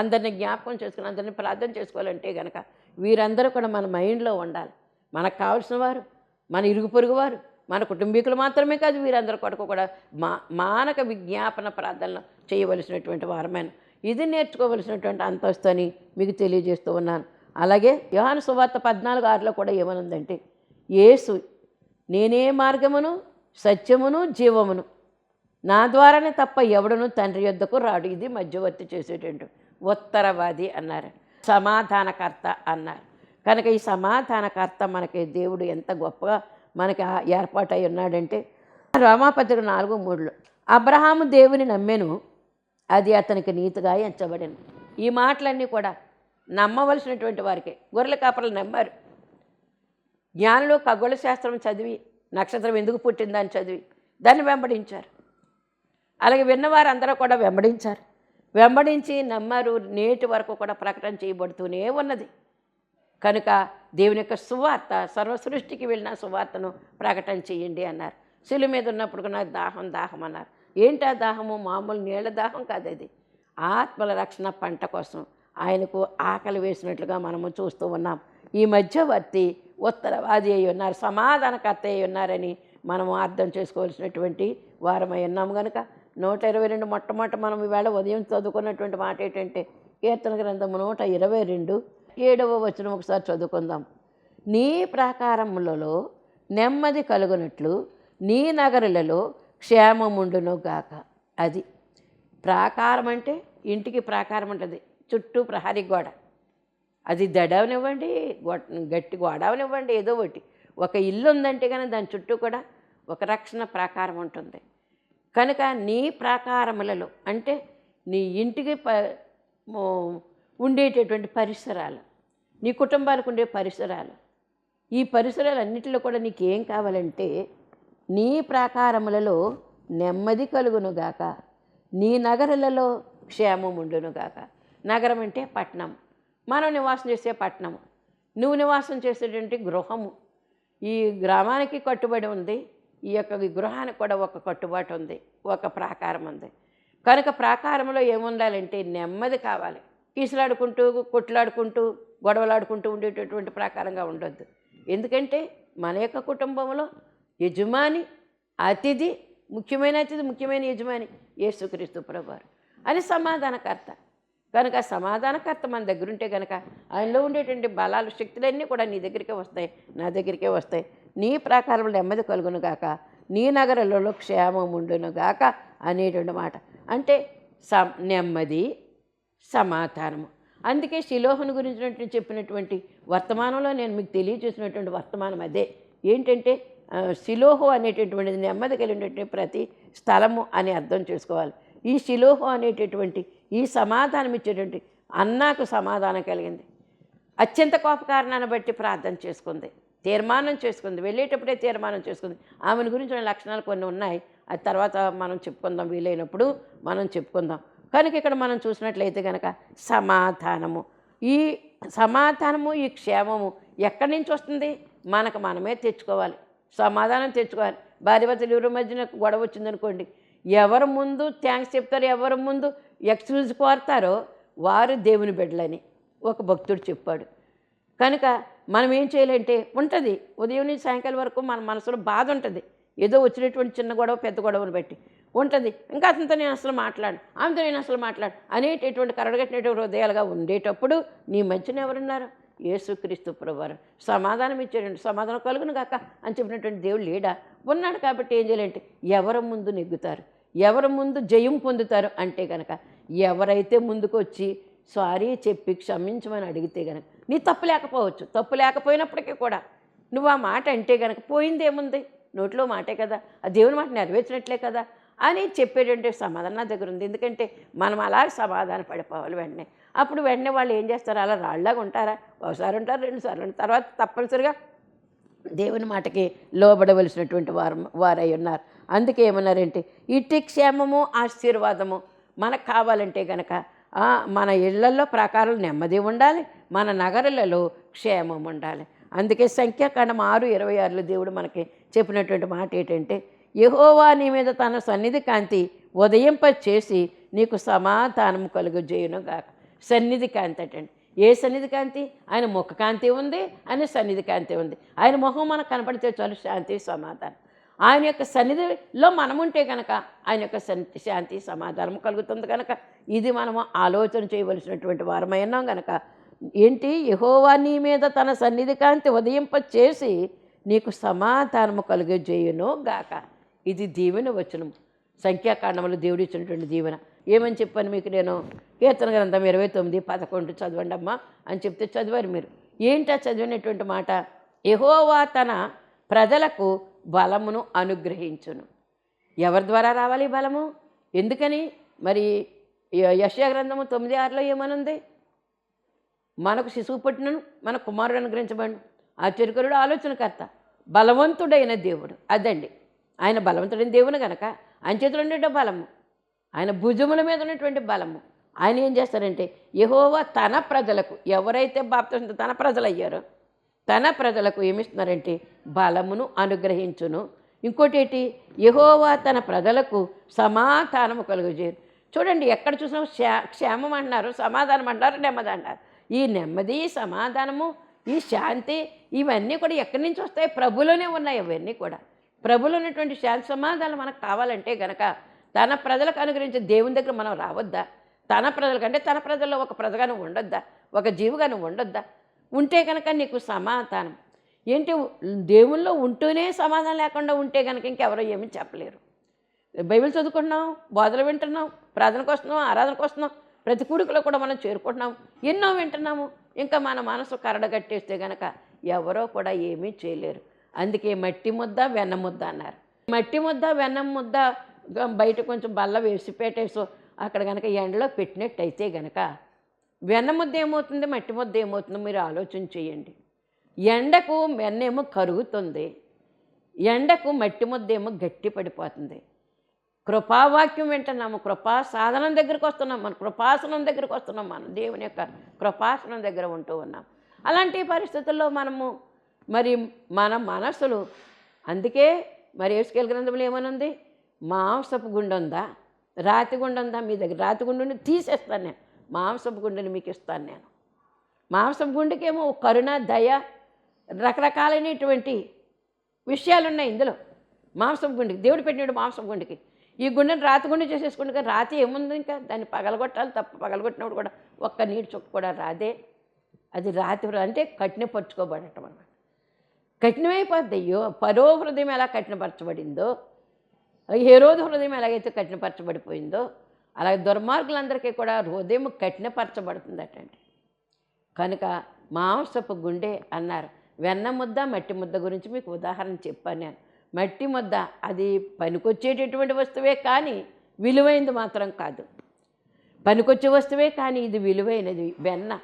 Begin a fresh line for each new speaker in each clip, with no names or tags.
అందరిని జ్ఞాపకం చేసుకుని అందరిని ప్రార్థన చేసుకోవాలంటే కనుక వీరందరూ కూడా మన మైండ్లో ఉండాలి. మనకు కావాల్సిన వారు మన ఇరుగు పొరుగు వారు మన కుటుంబీకులు మాత్రమే కాదు వీరందరి కొరకు కూడా మా మానక విజ్ఞాపన ప్రార్థనలు చేయవలసినటువంటి వారమైన ఇది నేర్చుకోవలసినటువంటి అంతస్తు అని మీకు తెలియజేస్తూ ఉన్నాను. అలాగే యోహాను సువార్త పద్నాలుగు ఆరులో కూడా ఏమనుందంటే యేసు నేనే మార్గమును సత్యమును జీవమును. నా ద్వారానే తప్ప ఎవడను తండ్రి యొద్దకు రాడు. ఇది మధ్యవర్తి చేసేటట్టు. ఉత్తరవాది అన్నారు. సమాధానకర్త అన్నారు. కనుక ఈ సమాధానకర్త మనకి దేవుడు ఎంత గొప్పగా మనకి ఏర్పాటై ఉన్నాడంటే రామాపత్రిక నాలుగు మూడులో అబ్రహాము దేవుని నమ్మెను అది అతనికి నీతిగా ఎంచబడిను. ఈ మాటలన్నీ కూడా నమ్మవలసినటువంటి వారికి. గొర్రెల కాపర్లు నమ్మారు. జ్ఞానులు ఖగోళ శాస్త్రం చదివి నక్షత్రం ఎందుకు పుట్టిందని చదివి దాన్ని వెంబడించారు. అలాగే విన్నవారందరూ కూడా వెంబడించారు. వెంబడించి నమ్మారు నేటి వరకు కూడా ప్రకటన చేయబడుతూనే ఉన్నది. కనుక దేవుని యొక్క సువార్త సర్వసృష్టికి వెళ్ళిన సువార్తను ప్రకటన చేయండి అన్నారు. శిలు మీద ఉన్నప్పుడు నాకు దాహం దాహం అన్నారు. ఏంటి ఆ దాహము? మామూలు నీళ్ళ దాహం కాదు అది. ఆత్మల రక్షణ పంట కోసం ఆయనకు ఆకలి వేసినట్లుగా మనము చూస్తూ ఉన్నాం. ఈ మధ్యవర్తి ఉత్తరవాది అయి ఉన్నారు సమాధానకర్త అయి ఉన్నారని మనము అర్థం చేసుకోవాల్సినటువంటి వారమై ఉన్నాము కనుక నూట ఇరవై రెండు మొట్టమొదట మనం ఈవేళ ఉదయం చదువుకున్నటువంటి మాట ఏంటంటే కీర్తన గ్రంథము నూట ఇరవై రెండు ఏడవ వచనం ఒకసారి చదువుకుందాం. నీ ప్రాకారములలో నెమ్మది కలుగునట్లు నీ నగరులలో క్షేమముండును గాక. అది ప్రాకారం అంటే ఇంటికి ప్రాకారం ఉంటుంది చుట్టూ ప్రహరీ గోడ. అది దడవనివ్వండి గట్టి గోడవనివ్వండి ఏదో ఒకటి. ఒక ఇల్లు ఉందంటే కానీ దాని చుట్టూ కూడా ఒక రక్షణ ప్రాకారం ఉంటుంది. కనుక నీ ప్రాకారములలో అంటే నీ ఇంటికి ప ఉండేటటువంటి పరిసరాలు నీ కుటుంబానికి ఉండే పరిసరాలు ఈ పరిసరాలన్నిటిలో కూడా నీకేం కావాలంటే నీ ప్రాకారములలో నెమ్మది కలుగునుగాక నీ నగరులలో క్షేమం ఉండునుగాక నగరం అంటే పట్టణం. మనం నివాసం చేసే పట్టణం నువ్వు నివాసం చేసేటువంటి గృహము. ఈ గ్రామానికి కట్టుబడి ఉంది. ఈ యొక్క గృహానికి కూడా ఒక కట్టుబాటు ఉంది ఒక ప్రాకారం ఉంది. కనుక ప్రాకారంలో ఏముండాలంటే నెమ్మది కావాలి. కీసులాడుకుంటూ కొట్లాడుకుంటూ గొడవలాడుకుంటూ ఉండేటటువంటి ప్రాకారంగా ఉండొద్దు. ఎందుకంటే మన యొక్క కుటుంబంలో యజమాని అతిథి ముఖ్యమైన అతిథి ముఖ్యమైన యజమాని యేసుక్రీస్తు ప్రభువారు అని సమాధానకర్త. కనుక సమాధానకర్త మన దగ్గర ఉంటే కనుక ఆయనలో ఉండేటువంటి బలాలు శక్తులన్నీ కూడా నీ దగ్గరికే వస్తాయి నా దగ్గరికే వస్తాయి. నీ ప్రాకారంలో నెమ్మది కలుగును గాక నీ నగరాలలో క్షేమం ఉండును గాక అనేటువంటి మాట. అంటే స నెమ్మది సమాధానము. అందుకే శిలోహను గురించి చెప్పినటువంటి వర్తమానంలో నేను మీకు తెలియజేసినటువంటి వర్తమానం అదే. ఏంటంటే శిలోహు అనేటటువంటిది నెమ్మది కలిగినటువంటి ప్రతి స్థలము అని అర్థం చేసుకోవాలి. ఈ శిలోహు అనేటటువంటి ఈ సమాధానం ఇచ్చేటువంటి అన్నాకు సమాధానం కలిగింది. అత్యంత కోపకారణాన్ని బట్టి ప్రార్థన చేసుకుంది. తీర్మానం చేసుకుంది. వెళ్ళేటప్పుడే తీర్మానం చేసుకుంది. ఆమెను గురించిన లక్షణాలు కొన్ని ఉన్నాయి. అది తర్వాత మనం చెప్పుకుందాం వీలైనప్పుడు మనం చెప్పుకుందాం. కనుక ఇక్కడ మనం చూసినట్లయితే కనుక సమాధానము. ఈ సమాధానము ఈ క్షేమము ఎక్కడి నుంచి వస్తుంది? మనకు మనమే తెచ్చుకోవాలి. సమాధానం తెచ్చుకోవాలి. భార్యభర్తలు ఎవరి మధ్యన గొడవ వచ్చిందనుకోండి ఎవరు ముందు థ్యాంక్స్ చెప్తారు ఎవరి ముందు ఎక్స్క్యూజ్ కోరుతారో వారు దేవుని బిడ్డలని. ఒక భక్తుడు చెప్పాడు కనుక మనం ఏం చేయాలంటే ఉంటుంది. ఉదయం నుంచి సాయంకాలం వరకు మన మనసులో బాధ ఉంటుంది. ఏదో వచ్చినటువంటి చిన్న గొడవ పెద్ద గొడవను బట్టి ఉంటుంది. ఇంకా అతనితో నేను అసలు మాట్లాడు ఆమెతో నేను అసలు మాట్లాడు అనేటటువంటి కరడగట్టినటువంటి హృదయాలుగా ఉండేటప్పుడు నీ మధ్యన ఎవరున్నారు? యేసుక్రీస్తు ప్రభువారు. సమాధానం ఇచ్చాడండి. సమాధానం కలుగును కాక అని చెప్పినటువంటి దేవుడు లేడా? ఉన్నాడు కాబట్టి ఏం చేయాలంటే ఎవరి ముందు నెగ్గుతారు. ఎవరి ముందు జయం పొందుతారు అంటే కనుక ఎవరైతే ముందుకు వచ్చి సారీ చెప్పి క్షమించమని అడిగితే కనుక నీ తప్పు లేకపోవచ్చు. తప్పు లేకపోయినప్పటికీ కూడా నువ్వు ఆ మాట అంటే కనుక పోయింది ఏముంది నోట్లో మాటే కదా. ఆ దేవుని మాట నెరవేర్చినట్లే కదా అని చెప్పేటంటే సమాధానం నా దగ్గర ఉంది. ఎందుకంటే మనం అలా సమాధాన పడిపోవాలి వెంటనే. అప్పుడు వెంటనే వాళ్ళు ఏం చేస్తారు? అలా రాళ్ళగా ఉంటారా? ఒకసారి ఉంటారు రెండు సార్లు ఉంటారు. తర్వాత తప్పనిసరిగా దేవుని మాటకి లోబడవలసినటువంటి వారు వారై ఉన్నారు. అందుకే ఏమన్నారంటే ఇటు క్షేమము ఆశీర్వాదము మనకు కావాలంటే కనుక మన ఇళ్ళలో ప్రకారం నెమ్మది ఉండాలి మన నగరాలలో క్షేమం ఉండాలి. అందుకే సంఖ్యాకాండం ఆరు ఇరవై ఆరులో దేవుడు మనకి చెప్పినటువంటి మాట ఏంటంటే యహోవా నీ మీద తన సన్నిధి కాంతి ఉదయింప చేసి నీకు సమాధానం కలుగు గాక. సన్నిధి కాంతి అటండి ఏ సన్నిధి కాంతి? ఆయన ముఖ కాంతి ఉంది ఆయన సన్నిధి కాంతి ఉంది. ఆయన ముఖం మనకు కనపడితే చాలు శాంతి సమాధానం. ఆయన యొక్క సన్నిధిలో మనం ఉంటే కనుక ఆయన యొక్క శాంతి శాంతి సమాధానం కలుగుతుంది కనుక ఇది మనము ఆలోచన చేయవలసినటువంటి వారమై ఉన్నాం కనుక ఏంటి? యహోవా నీ మీద తన సన్నిధి కాంతి ఉదయింప చేసి నీకు సమాధానము కలుగజేయును గాక. ఇది దీవెన వచనం సంఖ్యాకాండములు దేవుడు ఇచ్చినటువంటి దీవెన. ఏమని చెప్పాను మీకు నేను? కీర్తన గ్రంథం ఇరవై తొమ్మిది పదకొండు చదవండి అమ్మా అని చెప్తే చదివారు మీరు. ఏంటా చదివినటువంటి మాట? యహోవా తన ప్రజలకు బలమును అనుగ్రహించును. ఎవరి ద్వారా రావాలి బలము? ఎందుకని? మరి యశయ గ్రంథము తొమ్మిది ఆరులో ఏమనుంది? మనకు శిశువు పుట్టినను మన కుమారుడు అనుగ్రహించబడు. ఆశ్చర్యకరుడు ఆలోచనకర్త బలవంతుడైన దేవుడు. అదండి. ఆయన బలవంతుడైన దేవుని గనక ఆయన చేతిలో ఉండే బలము. ఆయన భుజముల మీద ఉన్నటువంటి బలము. ఆయన ఏం చేస్తారంటే యహోవా తన ప్రజలకు ఎవరైతే బాప్తిసం తన ప్రజలు అయ్యారో తన ప్రజలకు ఏమిస్తున్నారంటే? బలమును అనుగ్రహించును. ఇంకోటి ఏంటి యహోవా తన ప్రజలకు సమాధానము కలుగజేయరు చూడండి ఎక్కడ చూసినా క్షేమం అంటున్నారు సమాధానం అంటారు నెమ్మది అంటారు ఈ నెమ్మది సమాధానము ఈ శాంతి ఇవన్నీ కూడా ఎక్కడి నుంచి వస్తాయి? ప్రభులోనే ఉన్నాయి అవన్నీ కూడా. ప్రభులు ఉన్నటువంటి శాంతి సమాధానం మనకు కావాలంటే గనక తన ప్రజలకు అనుగ్రహించే దేవుని దగ్గర మనం రావద్దా? తన ప్రజలకంటే తన ప్రజల్లో ఒక ప్రజగాను ఉండొద్దా? ఒక జీవుగాను ఉండొద్దా? ఉంటే కనుక నీకు సమాధానం. ఏంటి? దేవుల్లో ఉంటూనే సమాధానం లేకుండా ఉంటే కనుక ఇంకెవరో ఏమీ చెప్పలేరు. బైబిల్ చదువుకుంటున్నాం బోధలు వింటున్నాం ప్రార్థనకు వస్తున్నాం ఆరాధనకు వస్తున్నాం ప్రతి కూడికలో కూడా మనం చేరుకుంటున్నాం ఎన్నో వింటున్నాము. ఇంకా మన మనసు కరడగట్టేస్తే గనక ఎవరో కూడా ఏమీ చేయలేరు. అందుకే మట్టి ముద్ద వెన్న ముద్ద అన్నారు. మట్టి ముద్ద వెన్న ముద్ద బయట కొంచెం బల్ల వేసి పెట్టేసో అక్కడ కనుక ఎండలో పెట్టినట్టయితే గనక వెన్న ముద్ద ఏమవుతుంది? మట్టి ముద్ద ఏమవుతుందో మీరు ఆలోచన చేయండి. ఎండకు వెన్నేమో కరుగుతుంది. ఎండకు మట్టి ముద్ద ఏమో గట్టి పడిపోతుంది కృపావాక్యం వింటున్నాము. కృపా సాధనం దగ్గరికి వస్తున్నాం. మన కృపాసనం దగ్గరికి వస్తున్నాం. మనం దేవుని యొక్క కృపాసనం దగ్గర ఉంటూ ఉన్నాం. అలాంటి పరిస్థితుల్లో మనము మరి మన మనసులు అందుకే మరి ఏసుకేల గ్రంథంలో ఏమనుంది? మాంసపు గుండు ఉందా రాతి గుండు ఉందా మీ దగ్గర రాతి గుండు తీసేస్తాను. నేను మాంసపు గుండెని మీకు ఇస్తాను నేను. మాంసపు గుండెకేమో కరుణ దయ రకరకాలైనటువంటి విషయాలు ఉన్నాయి ఇందులో. మాంసం గుండెకి దేవుడు పెట్టినాడు మాంసం గుండెకి. ఈ గుండెని రాతి గుండె చేసేసుకుంటే రాతి ఏముంది ఇంకా? దాన్ని పగలగొట్టాలి తప్ప పగలగొట్టినప్పుడు కూడా ఒక్క నీటి చుక్క కూడా రాదే. అది రాతి అంటే కఠినపరుచుకోబడటం అన్నమాట. కఠినమైపోద్ది. అయ్యో పరో హృదయం ఎలా కఠినపరచబడిందో ఏ రోజు హృదయం ఎలాగైతే కఠినపరచబడిపోయిందో అలాగే దుర్మార్గులందరికీ కూడా హృదయం కఠినపరచబడుతుందటండి. కనుక మాంసపు గుండె అన్నారు. వెన్న ముద్ద మట్టి ముద్ద గురించి మీకు ఉదాహరణ చెప్పాను నేను. మట్టి ముద్ద అది పనికొచ్చేటటువంటి వస్తువే కానీ విలువైనది మాత్రం కాదు. పనికొచ్చే వస్తువే కానీ ఇది విలువైనది. వెన్న.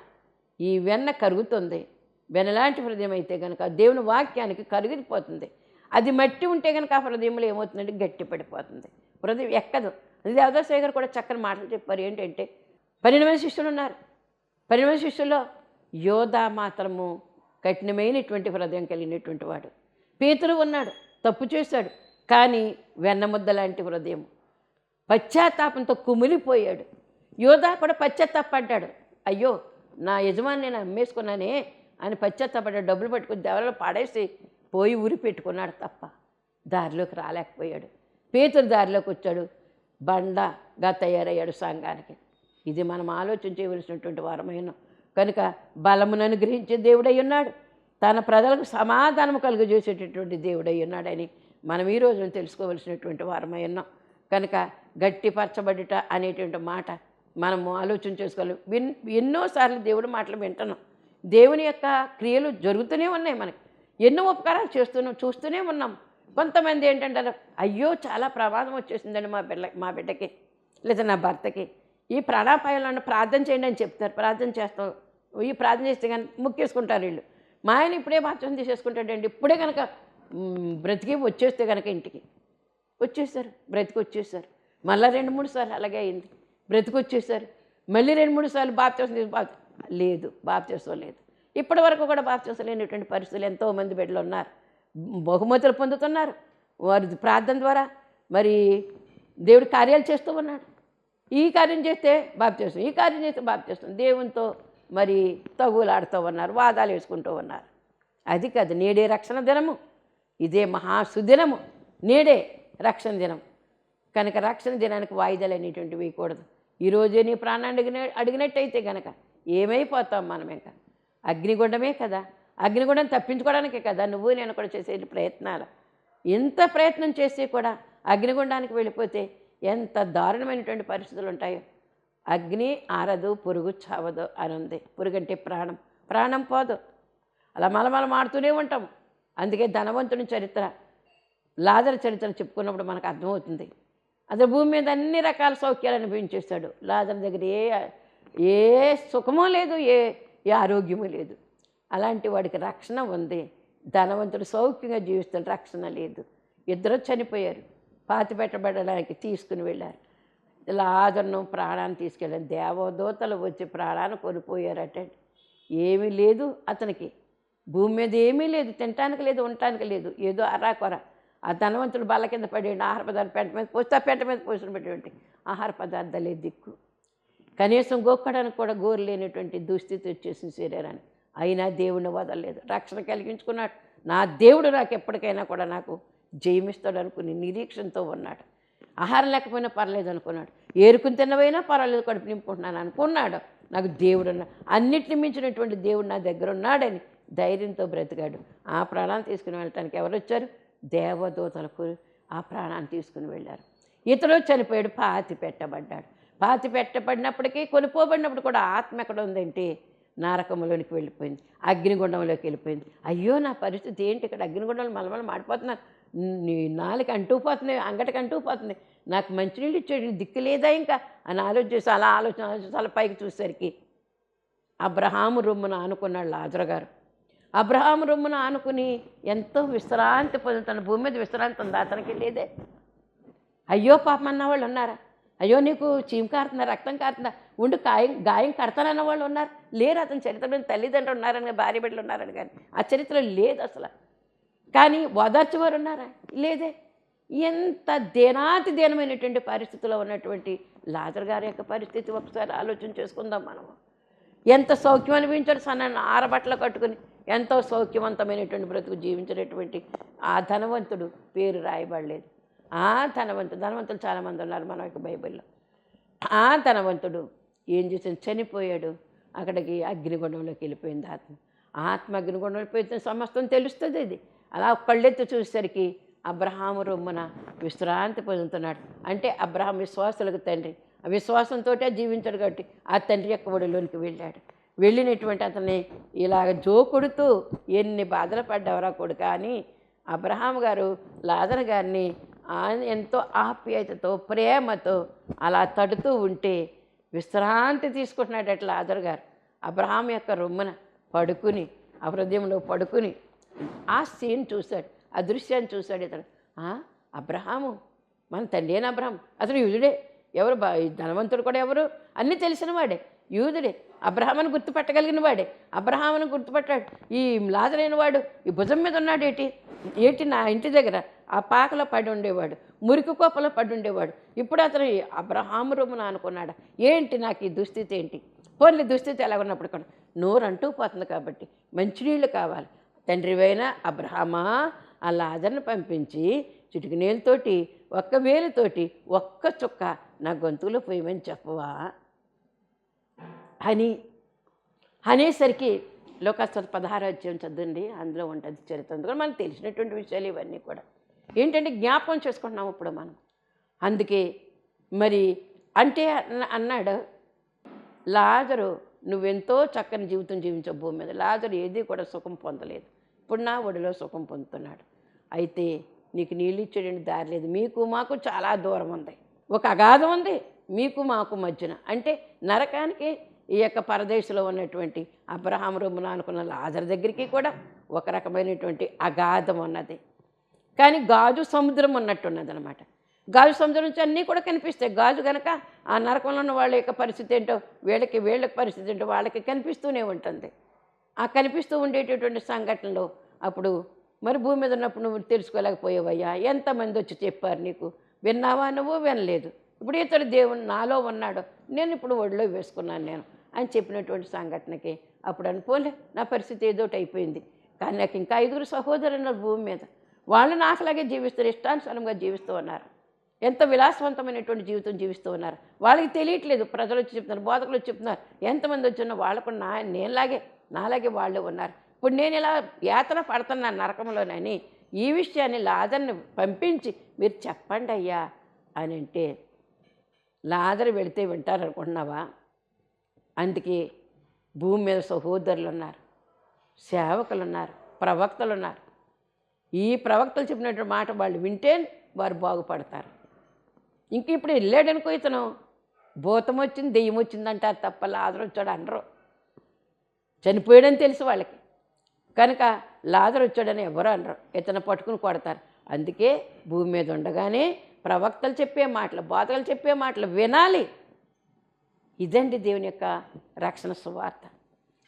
ఈ వెన్న కరుగుతుంది. వెన్నలాంటి హృదయం అయితే కనుక దేవుని వాక్యానికి కరిగిపోతుంది. అది మట్టి ఉంటే కనుక ఆ హృదయంలో ఏమవుతుందంటే గట్టి పడిపోతుంది హృదయం ఎక్కదు. అది దేవదాసయ్య గారు కూడా చక్కని మాటలు చెప్పారు. ఏంటంటే పన్నెండు మంది శిష్యులు ఉన్నారు. పన్నెండు మంది శిష్యుల్లో యోధ మాత్రము కఠినమైనటువంటి హృదయం కలిగినటువంటి వాడు. పేతురు ఉన్నాడు తప్పు చేశాడు కానీ వెన్నముద్ద లాంటి హృదయం. పశ్చాత్తాపంతో కుమిలిపోయాడు. యోధా కూడా పశ్చాత్తాపడ్డాడు. అయ్యో నా యజమాని నేను అమ్మేసుకున్నానే అని పశ్చాత్తాపడ్డాడు. డబ్బులు పట్టుకుని దేవలలో పాడేసి పోయి ఊరి పెట్టుకున్నాడు తప్ప. దారిలోకి రాలేకపోయాడు. పేతురు దారిలోకి వచ్చాడు. బండగా తయారయ్యాడు సంఘానికి. ఇది మనం ఆలోచించవలసినటువంటి చేయవలసినటువంటి వారమైన. కనుక బలమును అనుగ్రహించే దేవుడై ఉన్నాడు. తన ప్రజలకు సమాధానం కలుగజేసేటటువంటి దేవుడై ఉన్నాడని మనం ఈ రోజున తెలుసుకోవలసినటువంటి వారమై ఉన్నాం. కనుక గట్టిపరచబడుట అనేటువంటి మాట మనము ఆలోచన చేసుకోవాలి. విన్ ఎన్నోసార్లు దేవుడి మాటలు వింటున్నాం. దేవుని యొక్క క్రియలు జరుగుతూనే ఉన్నాయి మనకి. ఎన్నో ఉపకారాలు చేస్తున్నాం చూస్తూనే ఉన్నాం. కొంతమంది ఏంటంటారు అయ్యో చాలా ప్రమాదం వచ్చేసిందండి మా బిడ్డ మా బిడ్డకి లేదా నా భర్తకి. ఈ ప్రాణాపాయంలో ప్రార్థన చేయండి అని చెప్తారు. ప్రార్థన చేస్తాం. ఈ ప్రార్థన చేస్తే కానీ ముక్కేసుకుంటారు వీళ్ళు. మా ఆయన ఇప్పుడే బాత్రూమ్ తీసేసుకుంటాడండి. ఇప్పుడే కనుక బ్రతికి వచ్చేస్తే కనుక ఇంటికి. వచ్చేసారు బ్రతికి వచ్చేసారు మళ్ళీ రెండు మూడు సార్లు అలాగే అయింది. బ్రతికి వచ్చేసారు మళ్ళీ రెండు మూడు సార్లు బాప్తీసం తీసి బాప్ లేదు బాప్తీసం లేదు. ఇప్పటి వరకు కూడా బాప్తీసం లేనటువంటి పరిస్థితులు ఎంతోమంది బిడ్డలు ఉన్నారు. బహుమతులు పొందుతున్నారు. వారి ప్రార్థన ద్వారా మరి దేవుడు కార్యాలు చేస్తూ ఉన్నాడు. ఈ కార్యం చేస్తే బాప్తిస్తాం ఈ కార్యం చేస్తే బాబు చేస్తాం దేవునితో మరి తగులాడుతూ ఉన్నారు వాదాలు వేసుకుంటూ ఉన్నారు. అది కాదు నేడే రక్షణ దినము. ఇదే మహాసుదినము. నేడే రక్షణ దినం. కనుక రక్షణ దినానికి వాయిదాలు అనేటువంటివి వేయకూడదు. ఈరోజే నీ ప్రాణాన్ని అడిగిన అడిగినట్టయితే కనుక ఏమైపోతాం మనం ఇంకా అగ్నిగుండమే కదా. అగ్నిగుండం తప్పించుకోవడానికే కదా నువ్వు నేను కూడా చేసే ప్రయత్నాలు. ఎంత ప్రయత్నం చేసి కూడా అగ్నిగుండానికి వెళ్ళిపోతే ఎంత దారుణమైనటువంటి పరిస్థితులు ఉంటాయో. అగ్ని ఆరదు పురుగు చావదు అని ఉంది. పురుగు అంటే ప్రాణం. ప్రాణం పోదు. అలా మలమల మాడుతూనే ఉంటాం. అందుకే ధనవంతుని చరిత్ర లాజర్ చరిత్ర చెప్పుకున్నప్పుడు మనకు అర్థమవుతుంది. అసలు భూమి మీద అన్ని రకాల సౌఖ్యాలు అనుభవించేస్తాడు. లాజర్ దగ్గర ఏ ఏ సుఖమూ లేదు ఏ ఏ ఆరోగ్యమూ లేదు. అలాంటి వాడికి రక్షణ ఉంది. ధనవంతుడు సౌఖ్యంగా జీవిస్తాడు రక్షణ లేదు. ఇద్దరు చనిపోయారు. పాతి పెట్టబడడానికి తీసుకుని వెళ్ళారు. లాజర్ను ప్రాణాన్ని తీసుకెళ్ళారు దేవదూతలు వచ్చి ప్రాణాన్ని కొనిపోయారట ఏమీ లేదు అతనికి. భూమి మీద ఏమీ లేదు. తినటానికి లేదు ఉండటానికి లేదు. ఏదో అరాకొర. ఆ ధనవంతుడు బల్ల కింద పడి ఆహార పదార్థాలు పెంట మీద పోస్తే ఆ పెంట మీద పోసిన పెట్టేటువంటి ఆహార పదార్థాలే దిక్కు. కనీసం గోక్కడానికి కూడా గోరు లేనటువంటి దుస్థితి వచ్చేసింది శరీరానికి. అయినా దేవుని వదలలేదు. రక్షణ కలిగించుకున్నాడు. నా దేవుడు నాకు ఎప్పటికైనా కూడా నాకు జయమిస్తాడు అనుకుని నిరీక్షణతో ఉన్నాడు. ఆహారం లేకపోయినా పర్లేదు అనుకున్నాడు. ఏరుకుని తిన్నవైనా పర్వాలేదు కడుపు నింపుకుంటున్నాను అనుకున్నాడు. నాకు దేవుడు ఉన్నాడు అన్నిటిని మించినటువంటి దేవుడు నా దగ్గర ఉన్నాడని ధైర్యంతో బ్రతికాడు. ఆ ప్రాణాన్ని తీసుకుని వెళ్ళటానికి ఎవరు వచ్చారు? దేవదూతలకు ఆ ప్రాణాన్ని తీసుకుని వెళ్ళారు. ఇతడు చనిపోయాడు పాతి పెట్టబడ్డాడు పాతి పెట్టబడినప్పటికీ కొనిపోబడినప్పుడు కూడా ఆత్మ ఎక్కడ ఉందంటే నారకంలోనికి వెళ్ళిపోయింది అగ్నిగుండంలోకి వెళ్ళిపోయింది. అయ్యో నా పరిస్థితి ఏంటి? ఇక్కడ అగ్నిగుండంలో మలమల మాడిపోతున్నాను. నీ నాలుగు పోతున్నాయి అంగటికి అంటూ పోతున్నాయి. నాకు మంచినీళ్ళు ఇచ్చాడు దిక్కు లేదా ఇంకా? అని ఆలోచిస్తే అలా ఆలోచన ఆలోచించి అలా పైకి చూసేసరికి అబ్రహాము రొమ్మున ఆనుకున్నాడు లాజరు గారు. అబ్రహాము రొమ్మున ఆనుకుని ఎంతో విశ్రాంతి పొందుతున్న భూమి మీద విశ్రాంతి ఉంది అతనికి లేదే. అయ్యో పాపం అన్న వాళ్ళు ఉన్నారా? అయ్యో నీకు చీమ కారుతుందా రక్తం కారుతుందా? ఉండి గాయం గాయం కడతానన్న వాళ్ళు ఉన్నారు. లేరు అతని చరిత్రలో తల్లిదండ్రులు ఉన్నారని భార్య బిడ్డలు ఉన్నారని కానీ. ఆ చరిత్రలో లేదు అసలు. కానీ ఓదార్చేవారు ఉన్నారా? లేదే. ఎంత దేనాతి దీనమైనటువంటి పరిస్థితిలో ఉన్నటువంటి లాజర్ గారి యొక్క పరిస్థితి ఒకసారి ఆలోచన చేసుకుందాం మనము. ఎంత సౌఖ్యం అనిపించారు సన్న ఆరబట్టలు కట్టుకుని ఎంతో సౌఖ్యవంతమైనటువంటి బ్రతుకు జీవించినటువంటి ఆ ధనవంతుడు పేరు రాయబడలేదు. ధనవంతుడు ధనవంతులు చాలామంది ఉన్నారు మన యొక్క బైబిల్లో. ఆ ధనవంతుడు ఏం చేసింది చనిపోయాడు. అక్కడికి అగ్నిగుండంలోకి వెళ్ళిపోయింది ఆత్మ ఆత్మ అగ్నిగుండంలో పోయితే సమస్తం తెలుస్తుంది ఇది అలా కళ్ళెత్తి చూసేసరికి అబ్రహాము రొమ్మున విశ్రాంతి పొందుతున్నాడు. అంటే అబ్రహాం విశ్వాసులకు తండ్రి. ఆ విశ్వాసంతో జీవించాడు కాబట్టి ఆ తండ్రి యొక్క ఒడిలోనికి వెళ్ళాడు. వెళ్ళినటువంటి అతన్ని ఇలాగ జోకుడుతూ ఎన్ని బాధలు పడ్డవరా కొడుక అని అబ్రహాం గారు లాజర్ గారిని ఎంతో ఆప్యాయతతో ప్రేమతో అలా తడుతూ ఉంటే విశ్రాంతి తీసుకుంటున్నాడు అట్లా లాజర్ గారు. అబ్రహాం యొక్క రొమ్మున పడుకుని ఆ హృదయంలో పడుకుని ఆ సీన్ చూశాడు ఆ దృశ్యాన్ని చూశాడు ఇతడు "ఆ, అబ్రహాము మన తండ్రి అయిన అబ్రహం అతను యూదుడే. ఎవరు బా ధనవంతుడు కూడా ఎవరు? అన్నీ తెలిసిన వాడే. యూదుడే. అబ్రహామని గుర్తుపట్టగలిగిన వాడే. అబ్రహామని గుర్తుపట్టాడు. ఈ లాజరైన వాడు ఈ భుజం మీద ఉన్నాడు ఏటి? ఏటి నా ఇంటి దగ్గర? ఆ పాకలో పడి ఉండేవాడు మురికి కోపలో పడి ఉండేవాడు. ఇప్పుడు అతను అబ్రహాము రూమును అనుకున్నాడు. ఏంటి నాకు ఈ దుస్థితి ఏంటి? పోన్లే దుస్థితి ఎలా ఉన్నప్పుడు కూడా. నోరు అంటూ పోతుంది కాబట్టి మంచినీళ్ళు కావాలి. తండ్రివైన అబ్రహామా ఆ లాజర్ని పంపించి చిటికి నీళ్ళతోటి ఒక్క వేలుతోటి ఒక్క చుక్క నా గొంతులో పోయమని చెప్పవా? అని అనేసరికి లోకాస్త పదహారు అధ్యాయం చదవండి అందులో ఉంటుంది చరిత్ర. అందుకని మనకు తెలిసినటువంటి విషయాలు ఇవన్నీ కూడా. ఏంటంటే జ్ఞాపకం చేసుకుంటున్నాం ఇప్పుడు మనం. అందుకే మరి అంటే అన్న- అన్నాడు లాజరు నువ్వెంతో చక్కని జీవితం జీవించవు భూమి మీద. లాజరు ఏది కూడా సుఖం పొందలేదు. ఇప్పుడు నా ఒడిలో సుఖం పొందుతున్నాడు. అయితే నీకు నీళ్ళు ఇచ్చేటువంటి దారి లేదు. మీకు మాకు చాలా దూరం ఉంది. ఒక అగాధం ఉంది. మీకు మాకు మధ్యన. అంటే నరకానికి ఈ యొక్క పరదేశంలో ఉన్నటువంటి అబ్రహాం రొమ్మున అనుకున్న లాజర్ దగ్గరికి కూడా ఒక రకమైనటువంటి అగాధం ఉన్నది. కానీ గాజు సముద్రం ఉన్నట్టున్నది అనమాట గాజు సముద్రం నుంచి అన్నీ కూడా కనిపిస్తాయి. గాజు కనుక ఆ నరకంలో ఉన్న వాళ్ళ యొక్క పరిస్థితి ఏంటో వీళ్ళకి వీళ్ళకి పరిస్థితి ఏంటో వాళ్ళకి కనిపిస్తూనే ఉంటుంది. ఆ కనిపిస్తూ ఉండేటటువంటి సంఘటనలు అప్పుడు మరి భూమి మీద ఉన్నప్పుడు నువ్వు తెలుసుకోలేకపోయావయ్యా? ఎంతమంది వచ్చి చెప్పారు నీకు? విన్నావా? నువ్వు వినలేదు. ఇప్పుడు ఇతడు దేవుడు నాలో ఉన్నాడు. నేను ఇప్పుడు ఒడిలో వేసుకున్నాను నేను. అని చెప్పినటువంటి సంఘటనకి అప్పుడు అనుకోలే నా పరిస్థితి ఏదోటి అయిపోయింది. కానీ నాకు ఇంకా ఐదుగురు సహోదరులు ఉన్నారు భూమి మీద. వాళ్ళు నాకులాగే జీవిస్తారు ఇష్టానుసారంగా జీవిస్తూ ఉన్నారు. ఎంత విలాసవంతమైనటువంటి జీవితం జీవిస్తూ ఉన్నారు. వాళ్ళకి తెలియట్లేదు ప్రజలు వచ్చి చెప్తున్నారు బోధకులు వచ్చి చెప్తున్నారు. ఎంతమంది వచ్చినా వాళ్ళకు నా నేలాగే నాలాగే వాళ్ళు ఉన్నారు. ఇప్పుడు నేను ఇలా యాతన పడుతున్నా నరకంలోనని ఈ విషయాన్ని లాదర్ని పంపించి మీరు చెప్పండి అయ్యా అని అంటే లాదర్ వెళితే వింటారు అనుకుంటున్నావా అందుకే భూమి మీద సహోదరులు ఉన్నారు సేవకులు ఉన్నారు ప్రవక్తలు ఉన్నారు ఈ ప్రవక్తలు చెప్పినటువంటి మాట వాళ్ళు వింటే వారు బాగుపడతారు. ఇంక ఇప్పుడు వెళ్ళాడనుకో ఇతను భూతం వచ్చింది దెయ్యం వచ్చింది అంటారు తప్ప లాదరు వచ్చాడు అనరు. చనిపోయాడని తెలుసు వాళ్ళకి. కనుక లాదరు వచ్చాడని ఎవరు అనరు. ఇతను పట్టుకుని కొడతారు. అందుకే భూమి మీద ఉండగానే ప్రవక్తలు చెప్పే మాటలు బోధకులు చెప్పే మాటలు వినాలి. ఇదండి దేవుని యొక్క రక్షణ సువార్త.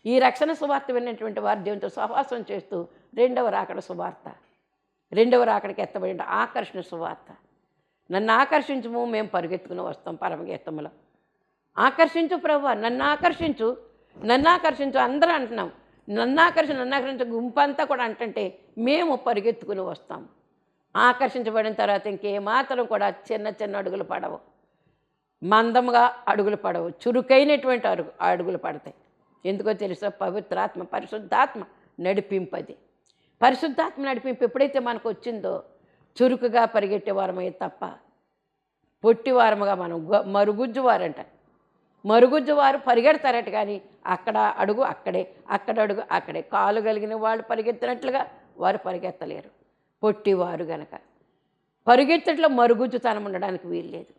ఈ రక్షణ సువార్త విన్నటువంటి వారు దేవునితో సహవాసం చేస్తూ రెండవ రాకడ సువార్త. రెండవ రాకడికి ఎత్తబడిన ఆకర్షణ సువార్త. నన్ను ఆకర్షించము మేము పరుగెత్తుకుని వస్తాం పరమగీతములో. ఆకర్షించు ప్రభు నన్ను ఆకర్షించు నన్ను ఆకర్షించు అందరూ అంటున్నాం. నన్ను ఆకర్షణ నన్ను ఆకర్షించు గుంపంతా కూడా అంటుంటే మేము పరిగెత్తుకుని వస్తాం. ఆకర్షించబడిన తర్వాత ఇంకేమాత్రం కూడా చిన్న చిన్న అడుగులు పడవు. మందముగా అడుగులు పడవు. చురుకైనటువంటి అడుగు అడుగులు పడతాయి. ఎందుకో తెలుసా? పవిత్రాత్మ పరిశుద్ధాత్మ నడిపింపది. పరిశుద్ధాత్మ నడిపింపు ఎప్పుడైతే మనకు వచ్చిందో చురుకుగా పరిగెట్టే తప్ప పొట్టివారముగా మనం మరుగుజ్జువారంట. మరుగుజ్జు వారంట మరుగుజ్జు వారు పరిగెడతారట కానీ అక్కడ అడుగు అక్కడే అక్కడ అడుగు అక్కడే. కాలు కలిగిన వాళ్ళు పరిగెత్తినట్లుగా వారు పరిగెత్తలేరు. పొట్టివారు గనక. పరిగెత్తట్లో మరుగుజ్జుతనం ఉండడానికి వీల్లేదు.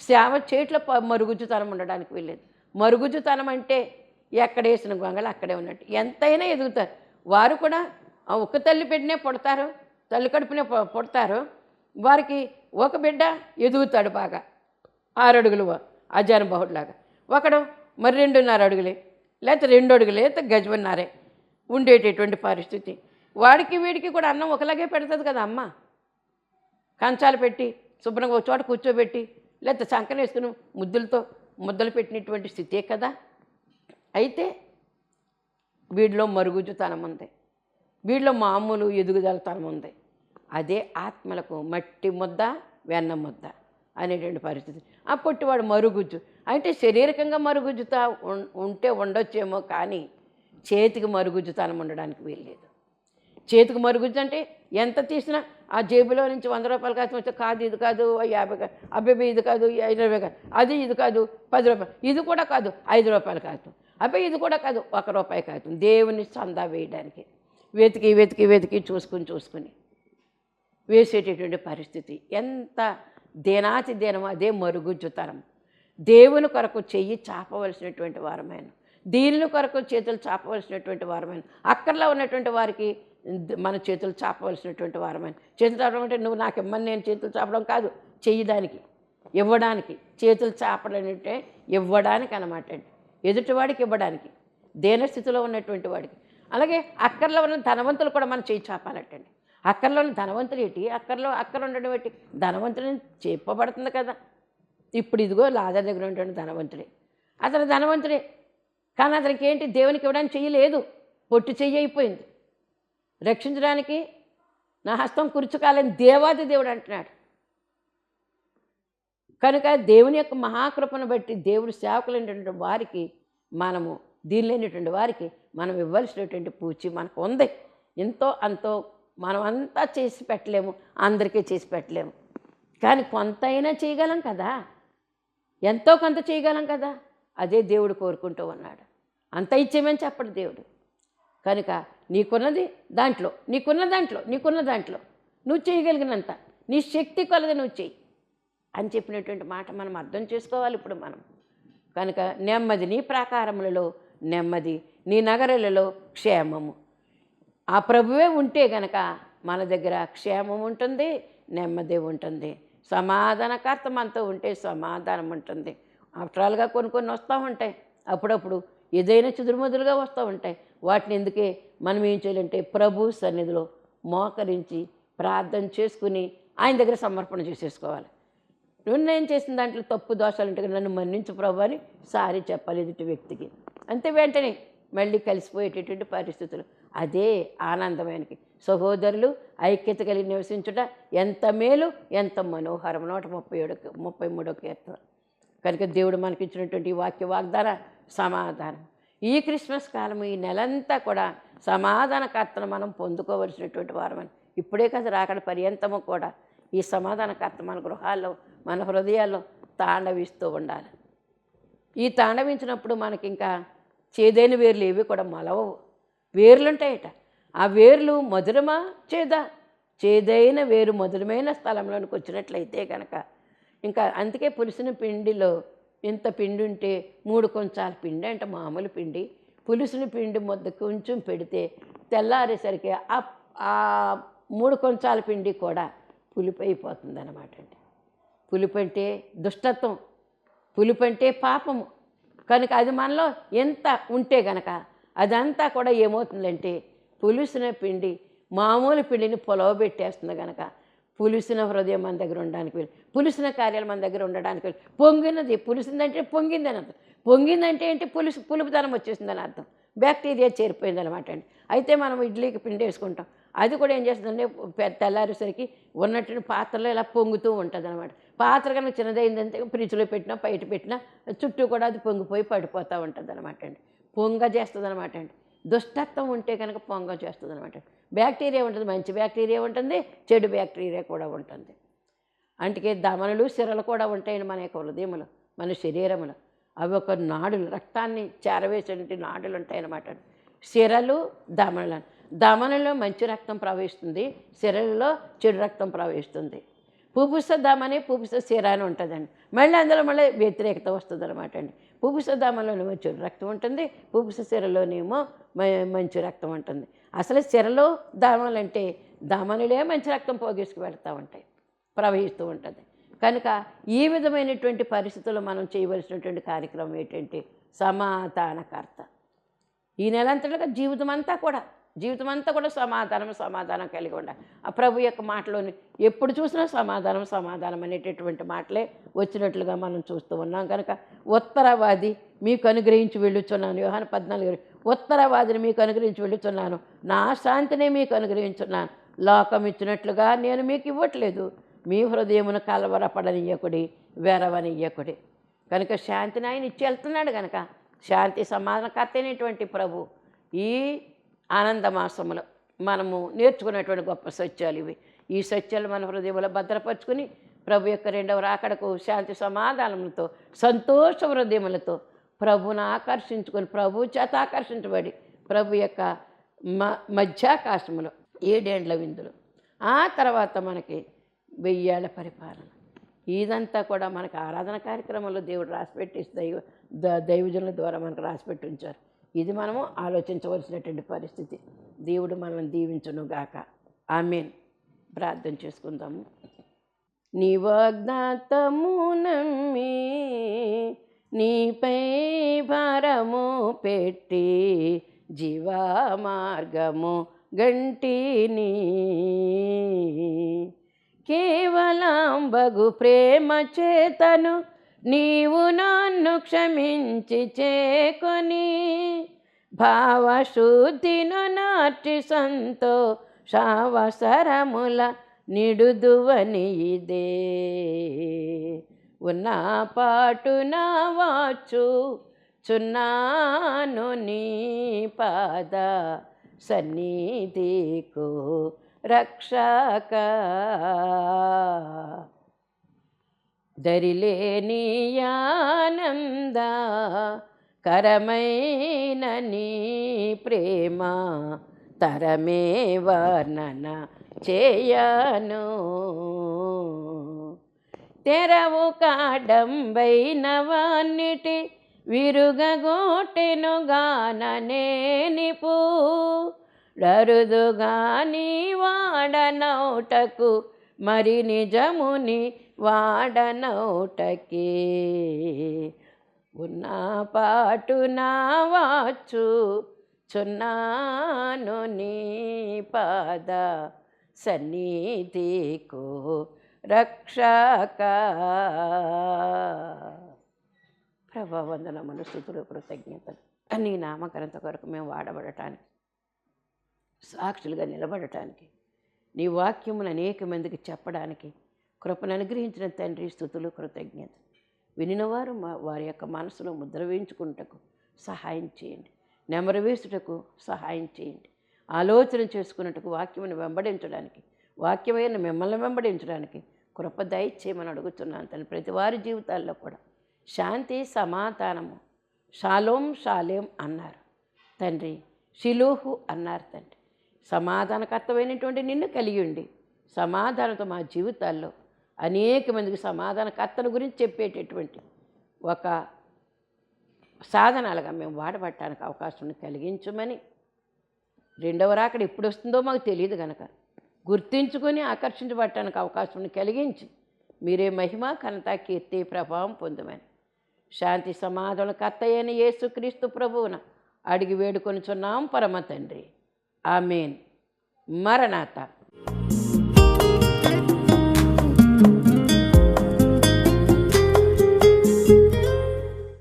శ్యామ చేట్ల ప- మరుగుజ్జుతనం ఉండడానికి వీల్లేదు. మరుగుజ్జుతనం అంటే ఎక్కడ వేసిన గొంగలు అక్కడే ఉన్నట్టు. ఎంతైనా ఎదుగుతారు. వారు కూడా ఆ ఒక్క తల్లి బిడ్డనే పుడతారు తల్లి కడుపునే పుడతారు. వారికి ఒక బిడ్డ ఎదుగుతాడు బాగా. ఆరు అడుగులు అజాన బహుడులాగా. ఒకడు మరి రెండున్నర అడుగులే లేకపోతే రెండు అడుగులే లేకపోతే గజమన్నారే ఉండేటటువంటి పరిస్థితి. వాడికి వీడికి కూడా అన్నం ఒకలాగే పెడుతుంది కదా అమ్మ. కంచాలు పెట్టి శుభ్రంగా ఒక చోట కూర్చోబెట్టి లేకపోతే సంకన ముద్దులతో ముద్దలు పెట్టినటువంటి స్థితే కదా? అయితే వీడిలో మరుగుజుతనం ఉంది. వీడిలో మామూలు ఎదుగుదలతనం ఉంది. అదే ఆత్మలకు మట్టి ముద్ద వెన్న ముద్ద అనేటువంటి పరిస్థితి. ఆ పొట్టివాడు మరుగుజ్జు అంటే శారీరకంగా మరుగుజ్జుతా ఉం- ఉంటే ఉండొచ్చేమో కానీ చేతికి మరుగుజ్జుతనం ఉండడానికి వీల్లేదు. చేతికి మరుగుజ్జు అంటే ఎంత తీసినా ఆ జేబులో నుంచి వంద రూపాయలు కాసిన వస్తే కాదు ఇది కాదు యాభై కాదు అబ్బాయి ఇది కాదు ఐదు కాదు అది ఇది కాదు పది రూపాయలు ఇది కూడా కాదు ఐదు రూపాయలు కాదు. అబ్బాయి ఇది కూడా కాదు ఒక రూపాయి కాదు. దేవుని చందా వేయడానికి వెతికి వెతికి వెతికి చూసుకుని చూసుకుని వేసేటటువంటి పరిస్థితి. ఎంత దేనాతి దేనం అదే మరుగుజ్జుతరం దేవుని కొరకు చెయ్యి చాపవలసినటువంటి వారమైన దీనిని కొరకు చేతులు చాపవలసినటువంటి వారమైన అక్కర్లో ఉన్నటువంటి వారికి మన చేతులు చాపవలసినటువంటి వారమని. చేతులు చాపడం అంటే నువ్వు నాకు ఇమ్మని నేను చేతులు చాపడం కాదు చేయడానికి ఇవ్వడానికి. చేతులు చాపడం అంటే ఇవ్వడానికి అనమాట అండి. ఎదుటివాడికి ఇవ్వడానికి దేనస్థితిలో ఉన్నటువంటి వాడికి. అలాగే అక్కర్లో ఉన్న ధనవంతులు కూడా మనం చేయి చాపాలటండి అక్కర్లో ఉన్న ధనవంతులు ఏంటి? అక్కర్లో అక్కర్ ఉండడం ఏంటి? ధనవంతుడిని చెప్పబడుతుంది కదా. ఇప్పుడు ఇదిగో లాదర్ దగ్గర ఉన్నటువంటి ధనవంతుడే. అతను ధనవంతుడే. కానీ అతనికి ఏంటి? దేవునికి ఇవ్వడానికి చెయ్యలేదు పొట్టు చెయ్యి అయిపోయింది. రక్షించడానికి నా హస్తం కురుచుకాలని దేవాది దేవుడు అంటున్నాడు. కనుక దేవుని యొక్క మహాకృపను బట్టి దేవుడు సేవకులైనటువంటి వారికి మనము దీనిలేనటువంటి వారికి మనం ఇవ్వాల్సినటువంటి పూచి మనకు ఉంది. ఎంతో అంతో మనం అంతా చేసి పెట్టలేము అందరికీ చేసి పెట్టలేము. కానీ కొంత అయినా చేయగలం కదా. ఎంతో కొంత చేయగలం కదా. అదే దేవుడు కోరుకుంటూ ఉన్నాడు. అంత ఇచ్చేమని చెప్పడు దేవుడు. కనుక నీకున్నది దాంట్లో నీకున్న దాంట్లో నీకున్న దాంట్లో. నువ్వు చేయగలిగినంత. నీ శక్తి కొలది నువ్వు చెయ్యి. అని చెప్పినటువంటి మాట మనం అర్థం చేసుకోవాలి ఇప్పుడు మనం. కనుక నెమ్మది నీ ప్రాకారములలో నెమ్మది నీ నగరాలలో క్షేమము. ఆ ప్రభువే ఉంటే గనక మన దగ్గర క్షేమం ఉంటుంది నెమ్మది ఉంటుంది. సమాధానకర్త మనతో ఉంటే సమాధానం ఉంటుంది. ఆఫ్టర్ ఆల్గా కొన్ని కొన్ని వస్తూ ఉంటాయి. అప్పుడప్పుడు ఏదైనా చుదురుమదులుగా వస్తూ ఉంటాయి. వాటిని ఎందుకే మనం ఏం చేయాలంటే ప్రభు సన్నిధిలో మోకరించి ప్రార్థన చేసుకుని ఆయన దగ్గర సమర్పణ చేసేసుకోవాలి. నువ్వు నేను చేసిన దాంట్లో తప్పు దోషాలు ఉంటే నన్ను మన్నించు ప్రభు అని సారీ చెప్పాలి ఎదుటి వ్యక్తికి. అంతే వెంటనే మళ్ళీ కలిసిపోయేటటువంటి పరిస్థితులు. అదే ఆనందమైనకి సహోదరులు ఐక్యత కలిగి నివసించుట ఎంత మేలు ఎంత మనోహరం. నూట ముప్పై ఏడు ముప్పై మూడో కీర్తన. కనుక దేవుడు మనకి ఇచ్చినటువంటి వాక్య వాగ్దాన సమాధానం. ఈ క్రిస్మస్ కాలం ఈ నెలంతా కూడా సమాధానకర్తను మనం పొందుకోవలసినటువంటి వారమని. ఇప్పుడే కదా రాకడ పర్యంతము కూడా ఈ సమాధానకర్త మన గృహాల్లో మన హృదయాల్లో తాండవిస్తూ ఉండాలి. ఈ తాండవించినప్పుడు మనకి ఇంకా చేదైన వేర్లు ఏవి కూడా మలవవు. వేర్లుంటాయట. ఆ వేర్లు మధురమా? చేదా? చేదైన వేరు మధురమైన స్థలంలోనికి వచ్చినట్లయితే కనుక ఇంకా అందుకే పులిసిన పిండిలో ఇంత పిండి ఉంటే మూడు కొంచాల పిండి అంటే మామూలు పిండి. పులుసుని పిండి ముద్ద కొంచెం పెడితే తెల్లారేసరికి ఆ మూడు కొంచాల పిండి కూడా పులిపైపోతుంది అనమాట అండి. పులుపు అంటే దుష్టత్వం. పులుపు అంటే పాపము. కనుక అది మనలో ఎంత ఉంటే గనక అదంతా కూడా ఏమవుతుందంటే పులుసిన పిండి మామూలు పిండిని పొలవబెట్టేస్తుంది గనక పులిసిన హృదయం మన దగ్గర ఉండడానికి వీలు. పులిసిన కార్యాలు మన దగ్గర ఉండడానికి వీలు. పొంగినది పులిసిందంటే పొంగిందని అర్థం. పొంగిందంటే ఏంటి? పులుసు పులుపుదనం వచ్చేసిందని అర్థం. బ్యాక్టీరియా చేరిపోయింది అనమాట అండి. అయితే మనం ఇడ్లీకి పిండి వేసుకుంటాం. అది కూడా ఏం చేస్తుందంటే పె- తెల్లారేసరికి ఉన్నట్టు పాత్రలో ఇలా పొంగుతూ ఉంటుంది అనమాట పాత్ర కనుక చిన్నదైందంటే ఫ్రిడ్జ్లో పెట్టినా బయట పెట్టినా చుట్టూ కూడా అది పొంగిపోయి పడిపోతూ ఉంటుంది అనమాట అండి. పొంగ చేస్తుంది అనమాట అండి. దుష్టత్వం ఉంటే కనుక పొంగ చేస్తుంది అనమాట బ్యాక్టీరియా ఉంటుంది మంచి బ్యాక్టీరియా ఉంటుంది చెడు బ్యాక్టీరియా కూడా ఉంటుంది. అందుకే దమనులు సిరలు కూడా ఉంటాయండి మన యొక్క హృదయములు మన శరీరములు. అవి ఒక నాడులు రక్తాన్ని చేరవేసేటువంటి నాడులు ఉంటాయన్నమాట. సిరలు దమనులు. దమనులో మంచి రక్తం ప్రవహిస్తుంది సిరలలో చెడు రక్తం ప్రవహిస్తుంది. పుపుస దమని పుపుస సిర అని ఉంటుందండి. మళ్ళీ అందులో మళ్ళీ వ్యతిరేకత వస్తుంది అనమాట అండి. పుపుస దమలోనేమో చెడు రక్తం ఉంటుంది పుపుస సిరలోనేమో మ- మంచి రక్తం ఉంటుంది. అసలు సిరలో దమలు అంటే మంచి రక్తం పోగేసుకు వెళ్తూ ఉంటాయి. ప్రవహిస్తూ ఉంటుంది. కనుక ఈ విధమైనటువంటి పరిస్థితుల్లో మనం చేయవలసినటువంటి కార్యక్రమం ఏంటంటే సమాధానకర్త. ఈ నెలంతటిగా జీవితం అంతా కూడా జీవితం అంతా కూడా సమాధానం సమాధానం కలిగి ఉండాలి. ఆ ప్రభు యొక్క మాటలోని ఎప్పుడు చూసినా సమాధానం సమాధానం అనేటటువంటి మాటలే వచ్చినట్లుగా మనం చూస్తూ ఉన్నాం. కనుక ఉత్తరవాది మీకు అనుగ్రహించి వెళ్ళుచున్నాను. వ్యవహాన పద్నాలుగు ఉత్తరవాదిని మీకు అనుగ్రహించి వెళ్ళుచున్నాను. నా శాంతిని మీకు అనుగ్రహించున్నాను. లోకం ఇచ్చినట్లుగా నేను మీకు ఇవ్వట్లేదు. మీ హృదయమును కలవరపడనియ్యకుడి వెరవనియ్యకుడి కనుక శాంతిని ఆయన ఇచ్చి వెళ్తున్నాడు కనుక. శాంతి సమాధానకర్త అయినటువంటి ప్రభు ఈ ఆనందమాసములు. మనము నేర్చుకున్నటువంటి గొప్ప సత్యాలు ఇవి. ఈ సత్యాలు మన హృదయంలో భద్రపరుచుకుని ప్రభు యొక్క రెండవ రాకడకు శాంతి సమాధానములతో సంతోష హృదయములతో ప్రభును ఆకర్షించుకొని ప్రభు చేత ఆకర్షించబడి ప్రభు యొక్క మ మధ్యాకాశములో ఏడేండ్ల విందులు. ఆ తర్వాత మనకి వెయ్యేళ్ళ పరిపాలన. ఇదంతా కూడా మనకు ఆరాధన కార్యక్రమంలో దేవుడు రాసిపెట్టి దైవ ద- దైవజనుల ద్వారా మనకు రాసిపెట్టి ఉంచారు ఇది మనము ఆలోచించవలసినటువంటి పరిస్థితి. దేవుడు మనల్ని దీవించునుగాక ఆమెన్. ప్రార్థన చేసుకుందాము. నీ వాగ్దాతము నమ్మి నీపై భారము పెట్టి జీవా మార్గము గంటిని కేవలం బగు ప్రేమ చేతను నీవు నన్ను క్షమించి చేకొని భావశుద్ధిను నాటి సంతో శావసరముల నిడుదువని ఇదే. ఉన్న పాటున వాచు చున్నాను నీ పాద సన్నిధికు రక్షక. దరిలేని ఆనంద కరమైన నీ ప్రేమ తరమే వర్ణన చేయను. తెరవు కాడంబైన వాన్నిటి విరుగగోటెను డరుదుగా నీ వాడనౌటకు మరి నిజముని వాడనౌటకే. ఉన్న పాటు నా వచ్చు చున్నాను నీ పాద సన్నిధికు రక్షక. ప్రభా వందనములు స్థుతులు కృతజ్ఞతలు. నీ నామకరంత కొరకు మేము వాడబడటానికి సాక్షులుగా నిలబడటానికి నీ వాక్యమును అనేక మందికి చెప్పడానికి కృపను అనుగ్రహించిన తండ్రి స్థుతులు కృతజ్ఞత వినినవారు మా వారి యొక్క మనసులో ముద్ర వేయించుకుంటకు సహాయం చేయండి. నెమరు వేసుటకు సహాయం చేయండి. ఆలోచన చేసుకున్నట్టుకు వాక్యమును వెంబడించడానికి వాక్యమైన మిమ్మల్ని వెంబడించడానికి కృప దయచేయమని అడుగుతున్నాను తను ప్రతి వారి జీవితాల్లో కూడా శాంతి సమాధానము షాలోం షాలేం అన్నారు తండ్రి. షిలోహు అన్నారు తండ్రి. సమాధానకర్తమైనటువంటి నిన్ను కలిగి ఉండి సమాధానంతో మా జీవితాల్లో అనేక మందికి సమాధానకర్తను గురించి చెప్పేటటువంటి ఒక సాధనాలుగా మేము వాడబట్టడానికి అవకాశం కలిగించమని. రెండవ రాకడ ఎప్పుడు వస్తుందో మాకు తెలియదు కనుక గుర్తించుకొని ఆకర్షించబట్టడానికి అవకాశం కలిగించి మీరే మహిమ ఘనత కీర్తి ప్రభావం పొందమని. శాంతి సమాధాన కర్త అయిన యేసుక్రీస్తు ప్రభువున అడిగి వేడుకొనిచున్నాం పరమ తండ్రి. ఆమెన్. మరణాత.